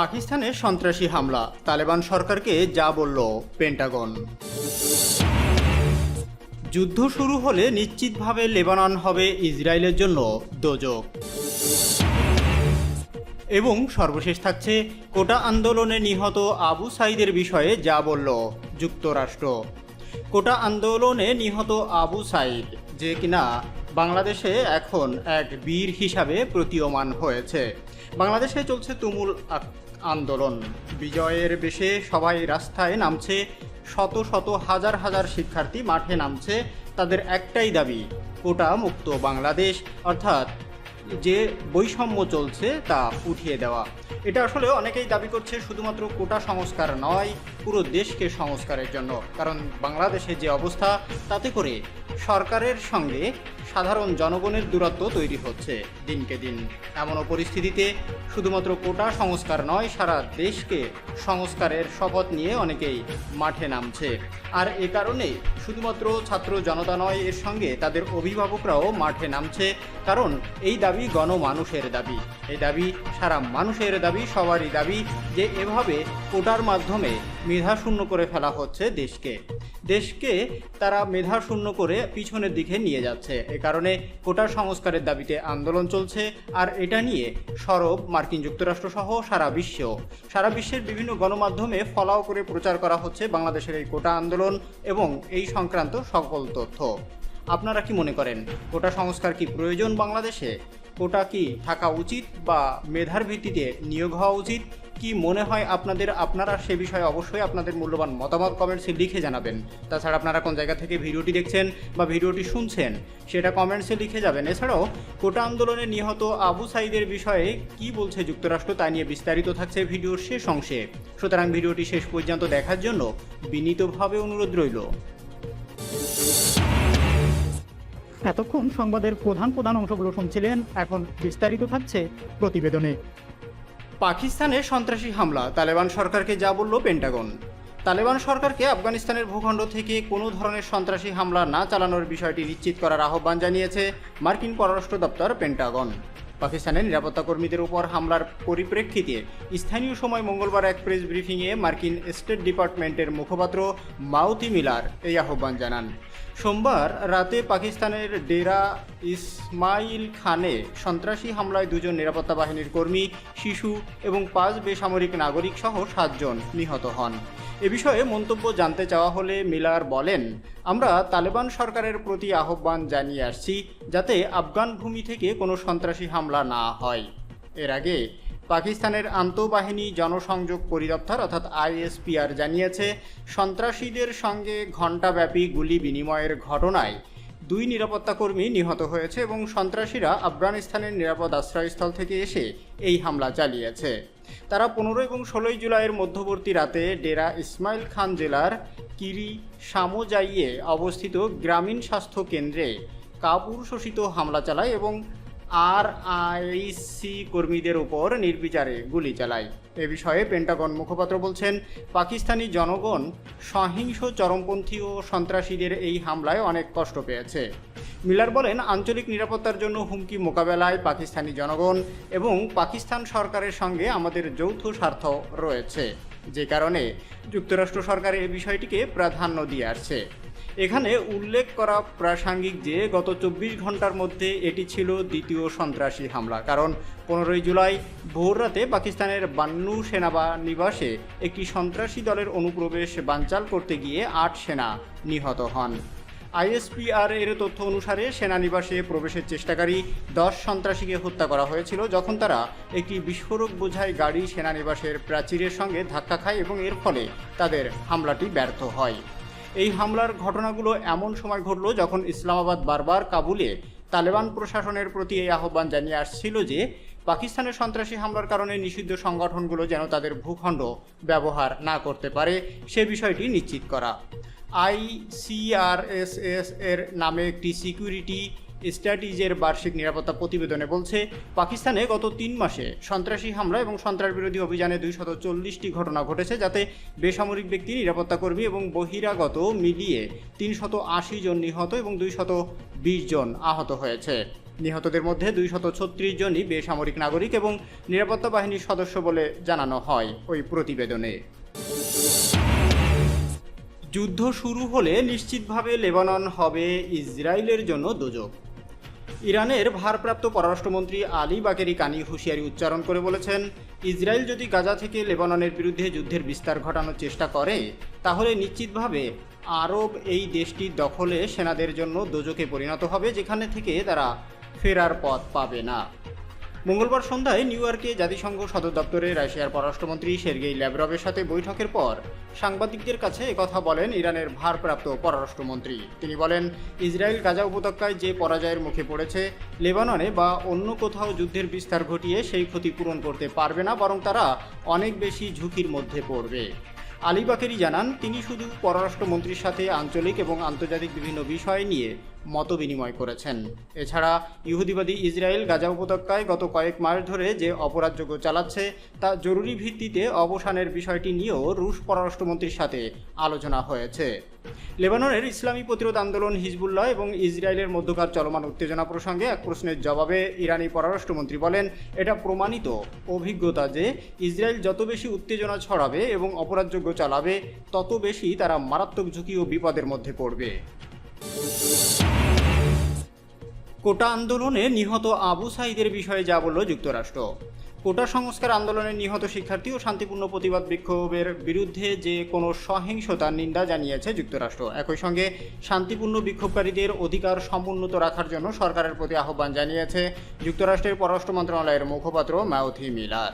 পাকিস্তানের সন্ত্রাসী হামলা। তালেবান সরকারকে যা বলল পেন্টাগন। যুদ্ধ শুরু হলে নিশ্চিতভাবে লেবানন হবে ইসরায়েলের জন্য দোজক। এবং সর্বশেষ থাকছে কোটা আন্দোলনে নিহত আবু সাইদের বিষয়ে যা বলল যুক্তরাষ্ট্র। কোটা আন্দোলনে নিহত আবু সাইদ, যে কিনা বাংলাদেশে এখন এক বীর হিসাবে প্রতীয়মান হয়েছে। বাংলাদেশে চলছে তুমুল আন্দোলন। বিজয়ের বেশে সবাই রাস্তায় নামছে, শত শত হাজার হাজার শিক্ষার্থী মাঠে নামছে, তাদের একটাই দাবি, কোটা মুক্ত বাংলাদেশ, অর্থাৎ যে বৈষম্য চলছে তা উঠিয়ে দেওয়া। এটা আসলে অনেকেই দাবি করছে, শুধুমাত্র কোটা সংস্কার নয় পুরো দেশকে সংস্কারের জন্য। কারণ বাংলাদেশে যে অবস্থা, তাতে করে সরকারের সঙ্গে সাধারণ জনগণের দূরত্ব তৈরি হচ্ছে দিনকে দিন। এমনও পরিস্থিতিতে শুধুমাত্র কোটা সংস্কার নয়, সারা দেশকে সংস্কারের শপথ নিয়ে অনেকেই মাঠে নামছে। আর এ কারণে শুধুমাত্র ছাত্র জনতা নয়, এর সঙ্গে তাদের অভিভাবকরাও মাঠে নামছে। কারণ এই দাবি গণমানুষের দাবি। এই দাবি সারা মানুষের দাবি, সবারই দাবি যে এভাবে কোটার মাধ্যমে মেধাশূন্য করে ফেলা হচ্ছে দেশকে। দেশকে তারা মেধাশূন্য করে পিছনের দিকে নিয়ে যাচ্ছে। এ কারণে কোটা সংস্কারের দাবিতে আন্দোলন চলছে, আর এটা নিয়ে সরব মার্কিন যুক্তরাষ্ট্র সহ সারা বিশ্ব সারা বিশ্বের বিভিন্ন গণমাধ্যমে ফলাও করে প্রচার করা হচ্ছে বাংলাদেশের এই কোটা আন্দোলন এবং এই সংক্রান্ত সকল তথ্য। আপনারা কি মনে করেন, কোটা সংস্কার কি প্রয়োজন বাংলাদেশে? কোটা কি থাকা উচিত বা মেধার ভিত্তিতে নিয়োগ হওয়া উচিত? কি মনে হয় আপনাদের? আপনারা সে বিষয়ে অবশ্যই আপনাদের মূল্যবান মতামত কমেন্টসে লিখে জানাবেন। তাছাড়া আপনারা কোন জায়গা থেকে ভিডিওটি দেখছেন বা ভিডিওটি শুনছেন, সেটা কমেন্টসে লিখে যাবেন। এছাড়াও কোটা আন্দোলনে নিহত আবু সাইদের বিষয়ে কি বলছে যুক্তরাষ্ট্র তা নিয়ে বিস্তারিত থাকছে ভিডিওর শেষ অংশে। সুতরাং ভিডিওটি শেষ পর্যন্ত দেখার জন্য বিনীতভাবে অনুরোধ রইল। এতক্ষণ সংবাদের প্রধান প্রধান অংশগুলো শুনছিলেন, এখন বিস্তারিত থাকছে প্রতিবেদনে। পাকিস্তানে সন্ত্রাসী হামলা। তালেবান সরকারকে যা বলল পেন্টাগন তালেবান সরকারকে আফগানিস্তানের ভূখণ্ড থেকে কোনো ধরনের সন্ত্রাসী হামলা না চালানোর বিষয়টি নিশ্চিত করার আহ্বান জানিয়েছে মার্কিন পররাষ্ট্র দপ্তর পেন্টাগন পাকিস্তানের নিরাপত্তা কর্মীদের উপর হামলার পরিপ্রেক্ষিতে স্থানীয় সময় মঙ্গলবার এক প্রেস ব্রিফিংয়ে মার্কিন স্টেট ডিপার্টমেন্টের মুখপাত্র মাউথি মিলার এই আহ্বান জানান। সোমবার রাতে পাকিস্তানের ডেরা ইসমাইল খানে সন্ত্রাসী হামলায় দুজন নিরাপত্তা বাহিনীর কর্মী, শিশু এবং পাঁচ বেসামরিক নাগরিক সহ সাতজন নিহত হন। এ বিষয়ে মন্তব্য জানতে চাওয়া হলে মিলার বলেন, আমরা তালেবান সরকারের প্রতি আহ্বান জানিয়ে আসছি যাতে আফগান ভূমি থেকে কোনো সন্ত্রাসী হামলা না হয়। এর আগে পাকিস্তানের আন্তঃবাহিনী জনসংযোগ পরিদপ্তর অর্থাৎ আইএসপিআর জানিয়েছে, সন্ত্রাসীদের সঙ্গে ঘণ্টাব্যাপী গুলি বিনিময়ের ঘটনায় দুই নিরাপত্তা কর্মী নিহত হয়েছে এবং সন্ত্রাসীরা আফগানিস্তানের নিরাপদ আশ্রয়স্থল থেকে এসে এই হামলা চালিয়েছে। তারা পনেরো এবং ষোলোই জুলাইয়ের মধ্যবর্তী রাতে ডেরা ইসমাইল খান জেলার কিরি সামোজাইয়ে অবস্থিত গ্রামীণ স্বাস্থ্য কেন্দ্রে কাপুর শোষিত হামলা চালায় এবং আর আইসি কর্মীদের উপর নির্বিচারে গুলি চালায়। এ বিষয়ে পেন্টাগন মুখপাত্র বলছেন, পাকিস্তানি জনগণ সহিংস চরমপন্থী ও সন্ত্রাসীদের এই হামলায় অনেক কষ্ট পেয়েছে। মিলার বলেন, আঞ্চলিক নিরাপত্তার জন্য হুমকি মোকাবেলায় পাকিস্তানি জনগণ এবং পাকিস্তান সরকারের সঙ্গে আমাদের যৌথ স্বার্থ রয়েছে। যে কারণে যুক্তরাষ্ট্র সরকার এ বিষয়টিকে প্রাধান্য দিয়ে আসছে। এখানে উল্লেখ করা প্রাসঙ্গিক যে, গত চব্বিশ ঘণ্টার মধ্যে এটি ছিল দ্বিতীয় সন্ত্রাসী হামলা। কারণ পনেরোই জুলাই ভোররাতে পাকিস্তানের বান্নু সেনাবানিবাসে একটি সন্ত্রাসী দলের অনুপ্রবেশ বানচাল করতে গিয়ে আট সেনা নিহত হন। আইএসপিআর এর তথ্য অনুসারে সেনানিবাসে প্রবেশের চেষ্টাকারী দশ সন্ত্রাসীকে হত্যা করা হয়েছিল, যখন তারা একটি বিস্ফোরক বোঝাই গাড়ি সেনানিবাসের প্রাচীরের সঙ্গে ধাক্কা খায় এবং এর ফলে তাদের হামলাটি ব্যর্থ হয়। এই হামলার ঘটনাগুলো এমন সময় ঘটল যখন ইসলামাবাদ বারবার কাবুলে তালেবান প্রশাসনের প্রতি এই আহ্বান জানিয়ে আসছিল যে পাকিস্তানের সন্ত্রাসী হামলার কারণে নিষিদ্ধ সংগঠনগুলো যেন তাদের ভূখণ্ড ব্যবহার না করতে পারে, সে বিষয়টি নিশ্চিত করা। আইসিআরএসএস এর নামে একটি সিকিউরিটি স্ট্র্যাটিজের বার্ষিক নিরাপত্তা প্রতিবেদনে বলছে, পাকিস্তানে গত তিন মাসে সন্ত্রাসী হামলা এবং সন্ত্রাস বিরোধী অভিযানে দুইশত চল্লিশটি ঘটনা ঘটেছে যাতে বেসামরিক ব্যক্তি, নিরাপত্তা কর্মী এবং বহিরাগত মিলিয়ে তিনশত আশি জন নিহত এবং দুইশত বিশ জন আহত হয়েছে। নিহতদের মধ্যে দুইশত ছত্রিশ জনই বেসামরিক নাগরিক এবং নিরাপত্তা বাহিনীর সদস্য বলে জানানো হয় ওই প্রতিবেদনে। যুদ্ধ শুরু হলে নিশ্চিতভাবে লেবানন হবে ইসরায়েলের জন্য দোজক ইরানের ভারপ্রাপ্ত পররাষ্ট্রমন্ত্রী আলী বাকেরি কানি হুঁশিয়ারি উচ্চারণ করে বলেছেন, ইসরায়েল যদি গাজা থেকে লেবাননের বিরুদ্ধে যুদ্ধের বিস্তার ঘটানোর চেষ্টা করে, তাহলে নিশ্চিতভাবে আরব এই দেশটি দখলে সেনাদের জন্য দোজকে পরিণত হবে, যেখানে থেকে তারা ফেরার পথ পাবে না। মঙ্গলবার সন্ধ্যায় নিউ ইয়র্কে জাতিসংঘ সদর দপ্তরে রাশিয়ার পররাষ্ট্রমন্ত্রী সের্গেই ল্যাভরভের সাথে বৈঠকের পর সাংবাদিকদের কাছে একথা বলেন ইরানের ভারপ্রাপ্ত পররাষ্ট্রমন্ত্রী। তিনি বলেন, ইসরায়েল গাজা উপত্যকায় যে পরাজয়ের মুখে পড়েছে, লেবাননে বা অন্য কোথাও যুদ্ধের বিস্তার ঘটিয়ে সেই ক্ষতি পূরণ করতে পারবে না, বরং তারা অনেক বেশি ঝুঁকির মধ্যে পড়বে। আলী বাকেরি জানান, তিনি শুধু পররাষ্ট্রমন্ত্রীর সাথে আঞ্চলিক এবং আন্তর্জাতিক বিভিন্ন বিষয় নিয়ে মত বিনিময় করেছেন। এছাড়া ইহুদিবাদী ইসরায়েল গাজা উপত্যকায় গত কয়েক মাস ধরে যে অপরাধযোগ্য চালাচ্ছে, তা জরুরি ভিত্তিতে অবসানের বিষয়টি নিয়েও রুশ পররাষ্ট্রমন্ত্রীর সাথে আলোচনা হয়েছে। লেবাননের ইসলামী প্রতিরোধ আন্দোলন হিজবুল্লাহ এবং ইসরায়েলের মধ্যকার চলমান উত্তেজনা প্রসঙ্গে এক প্রশ্নের জবাবে ইরানি পররাষ্ট্রমন্ত্রী বলেন, এটা প্রমাণিত অভিজ্ঞতা যে ইসরায়েল যত বেশি উত্তেজনা ছড়াবে এবং অপরাধযোগ্য চালাবে, তত বেশি তারা মারাত্মক ঝুঁকি ও বিপদের মধ্যে পড়বে। কোটা আন্দোলনে নিহত আবু সাইদের বিষয়ে যা বলল যুক্তরাষ্ট্র। কোটা সংস্কার আন্দোলনে নিহত শিক্ষার্থী ও শান্তিপূর্ণ প্রতিবাদ বিক্ষোভের বিরুদ্ধে যে কোনো সহিংসতার নিন্দা জানিয়েছে যুক্তরাষ্ট্র। একই সঙ্গে শান্তিপূর্ণ বিক্ষোভকারীদের অধিকার সমুন্নত রাখার জন্য সরকারের প্রতি আহ্বান জানিয়েছে যুক্তরাষ্ট্রের পররাষ্ট্র মন্ত্রণালয়ের মুখপাত্র ম্যাওথি মিলার।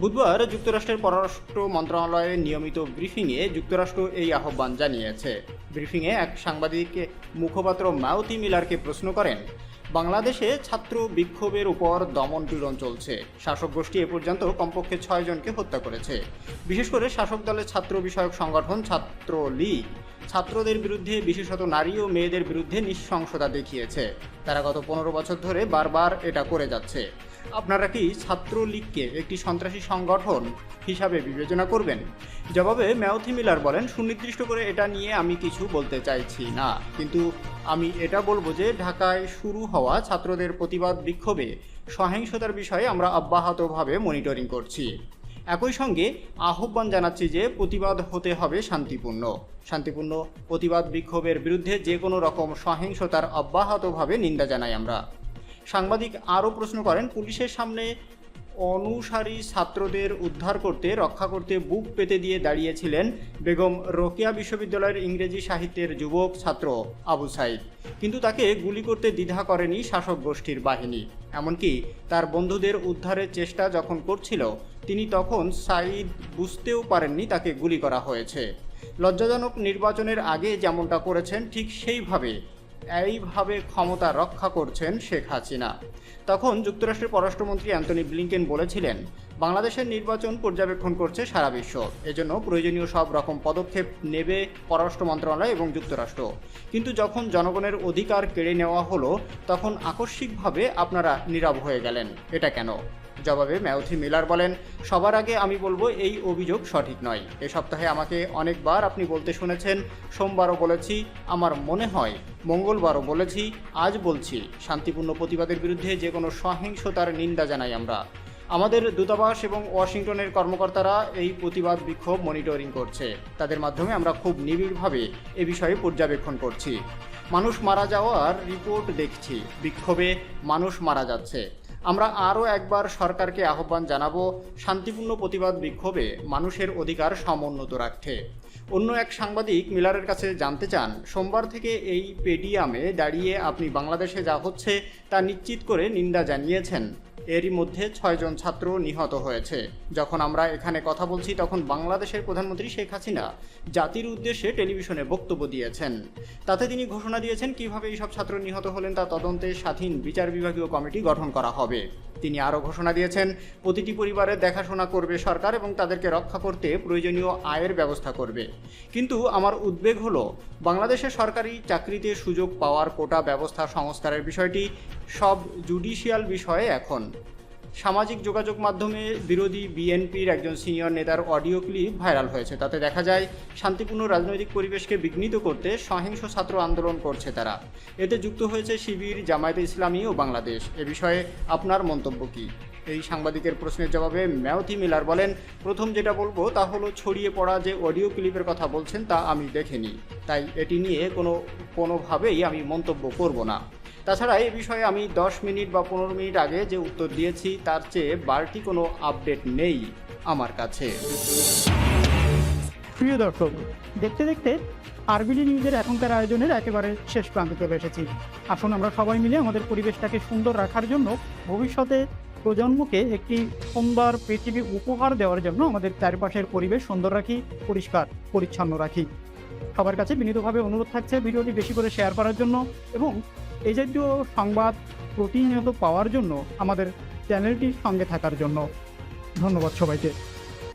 বুধবার যুক্তরাষ্ট্রের পররাষ্ট্র মন্ত্রণালয়ের নিয়মিত ব্রিফিংয়ে যুক্তরাষ্ট্র এই আহ্বান জানিয়েছে। ব্রিফিংয়ে এক সাংবাদিক মুখপাত্র ম্যাওথি মিলারকে প্রশ্ন করেন বাংলাদেশে ছাত্র বিক্ষোভের উপর দমন পীড়ন চলছে। শাসক গোষ্ঠী এ পর্যন্ত কমপক্ষে ছয় জনকে হত্যা করেছে। বিশেষ করে শাসক দলের ছাত্র বিষয়ক সংগঠন ছাত্র লীগ। ছাত্রদের বিরুদ্ধে বিশেষত নারী ও মেয়েদের বিরুদ্ধে নৃশংসতা দেখিয়েছে। তারা গত পনেরো বছর ধরে বারবার এটা করে যাচ্ছে। আপনারা কি ছাত্রলীগকে একটি সন্ত্রাসী সংগঠন হিসাবে বিবেচনা করবেন? জবাবে ম্যাওথি মিলার বলেন, সুনির্দিষ্ট করে এটা নিয়ে আমি কিছু বলতে চাইছি না। কিন্তু আমি এটা বলব যে ঢাকায় শুরু হওয়া ছাত্রদের প্রতিবাদ বিক্ষোভে সহিংসতার বিষয়ে আমরা অব্যাহতভাবে মনিটরিং করছি। একই সঙ্গে আহ্বান জানাচ্ছি যে প্রতিবাদ হতে হবে শান্তিপূর্ণ। শান্তিপূর্ণ প্রতিবাদ বিক্ষোভের বিরুদ্ধে যে কোনো রকম সহিংসতার অব্যাহতভাবে নিন্দা জানাই আমরা। সাংবাদিক আরও প্রশ্ন করেন, পুলিশের সামনে অনুসারী ছাত্রদের উদ্ধার করতে, রক্ষা করতে বুক পেতে দিয়ে দাঁড়িয়েছিলেন বেগম রোকেয়া বিশ্ববিদ্যালয়ের ইংরেজি সাহিত্যের যুবক ছাত্র আবু সাইদ। কিন্তু তাকে গুলি করতে দ্বিধা করেনি শাসক গোষ্ঠীর বাহিনী। এমনকি তার বন্ধুদের উদ্ধারের চেষ্টা যখন করছিল, তিনি তখন সাইদ বুঝতেও পারেননি তাকে গুলি করা হয়েছে। লজ্জাজনক নির্বাচনের আগে যেমনটা করেছেন, ঠিক সেইভাবে এইভাবে ক্ষমতা রক্ষা করছেন শেখ হাসিনা। তখন যুক্তরাষ্ট্রের পররাষ্ট্রমন্ত্রী অ্যান্টনি ব্লিংকেন বলেছিলেন বাংলাদেশের নির্বাচন পর্যবেক্ষণ করছে সারা বিশ্ব। এজন্য প্রয়োজনীয় সব রকম পদক্ষেপ নেবে পররাষ্ট্র মন্ত্রণালয় এবং যুক্তরাষ্ট্র। কিন্তু যখন জনগণের অধিকার কেড়ে নেওয়া হলো, তখন আকস্মিকভাবে আপনারা নীরব হয়ে গেলেন। এটা কেন? জবাবে ম্যাথি মিলার বলেন, সবার আগে আমি বলব এই অভিযোগ সঠিক নয়। এ সপ্তাহে আমাকে অনেকবার আপনি বলতে শুনেছেন, সোমবারও বলেছি, আমার মনে হয়, মঙ্গলবারও বলেছি, আজ বলছি। শান্তিপূর্ণ প্রতিবাদের বিরুদ্ধে যে কোনো সহিংসতার নিন্দা জানাই আমরা। আমাদের দূতাবাস এবং ওয়াশিংটনের কর্মকর্তারা এই প্রতিবাদ বিক্ষোভ মনিটরিং করছে। তাদের মাধ্যমে আমরা খুব নিবিড়ভাবে এ বিষয়ে পর্যবেক্ষণ করছি। মানুষ মারা যাওয়ার রিপোর্ট দেখছি। বিক্ষোভে মানুষ মারা যাচ্ছে। আমরা আরও একবার সরকারকে আহ্বান জানাব, শান্তিপূর্ণ প্রতিবাদ বিক্ষোভে মানুষের অধিকার সমুন্নত রাখতে। অন্য এক সাংবাদিক মিলারের কাছে জানতে চান, সোমবার থেকে এই পেডিয়ামে দাঁড়িয়ে আপনি বাংলাদেশে যা হচ্ছে তা নিশ্চিত করে নিন্দা জানিয়েছেন। এরই মধ্যে ছয়জন ছাত্র নিহত হয়েছে। যখন আমরা এখানে কথা বলছি, তখন বাংলাদেশের প্রধানমন্ত্রী শেখ হাসিনা জাতির উদ্দেশ্যে টেলিভিশনে বক্তব্য দিয়েছেন। তাতে তিনি ঘোষণা দিয়েছেন কীভাবে এইসব ছাত্র নিহত হলেন তা তদন্তে স্বাধীন বিচার বিভাগীয় কমিটি গঠন করা হবে। তিনি আরও ঘোষণা দিয়েছেন, প্রতিটি পরিবারের দেখাশোনা করবে সরকার এবং তাদেরকে রক্ষা করতে প্রয়োজনীয় আয়ের ব্যবস্থা করবে। কিন্তু আমার উদ্বেগ হল, বাংলাদেশে সরকারি চাকরিতে সুযোগ পাওয়ার কোটা ব্যবস্থা সংস্কারের বিষয়টি সব জুডিশিয়াল বিষয়ে এখন। সামাজিক যোগাযোগ মাধ্যমে বিরোধী বিএনপির একজন সিনিয়র নেতার অডিও ক্লিপ ভাইরাল হয়েছে। তাতে দেখা যায়, শান্তিপূর্ণ রাজনৈতিক পরিবেশকে বিঘ্নিত করতে সহিংস ছাত্র আন্দোলন করছে তারা। এতে যুক্ত হয়েছে শিবির, জামায়াতে ইসলামী ও বাংলাদেশ। এ বিষয়ে আপনার মন্তব্য কী? এই সাংবাদিকের প্রশ্নের জবাবে ম্যাওথি মিলার বলেন, প্রথম যেটা বলব তা হলো ছড়িয়ে পড়া যে অডিও ক্লিপের কথা বলছেন তা আমি দেখেনি তাই এটি নিয়ে কোনো কোনোভাবেই আমি মন্তব্য করব না। তাছাড়া এই বিষয়ে আমি দশ মিনিট বা পনেরো মিনিট আগে যে উত্তর দিয়েছি, তার চেয়ে বাড়তি কোনো আপডেট নেই আমার কাছে। প্রিয় দর্শক, দেখতে দেখতে আরবিডি নিউজের এখনকার আয়োজনের একেবারে শেষ প্রান্তে চলে এসেছি। আসুন আমরা সবাই মিলে আমাদের পরিবেশটাকে সুন্দর রাখার জন্য ভবিষ্যতে প্রজন্মকে একটি সুন্দর পৃথিবী উপহার দেওয়ার জন্য আমাদের চারপাশের পরিবেশ সুন্দর রাখি, পরিষ্কার, পরিচ্ছন্ন রাখি। সবার কাছে বিনীতভাবে অনুরোধ থাকছে ভিডিওটি বেশি করে শেয়ার করার জন্য এবং এই জাতীয় সংবাদ প্রতিনিয়ত পাওয়ার জন্য আমাদের চ্যানেলটির সঙ্গে থাকার জন্য ধন্যবাদ সবাইকে।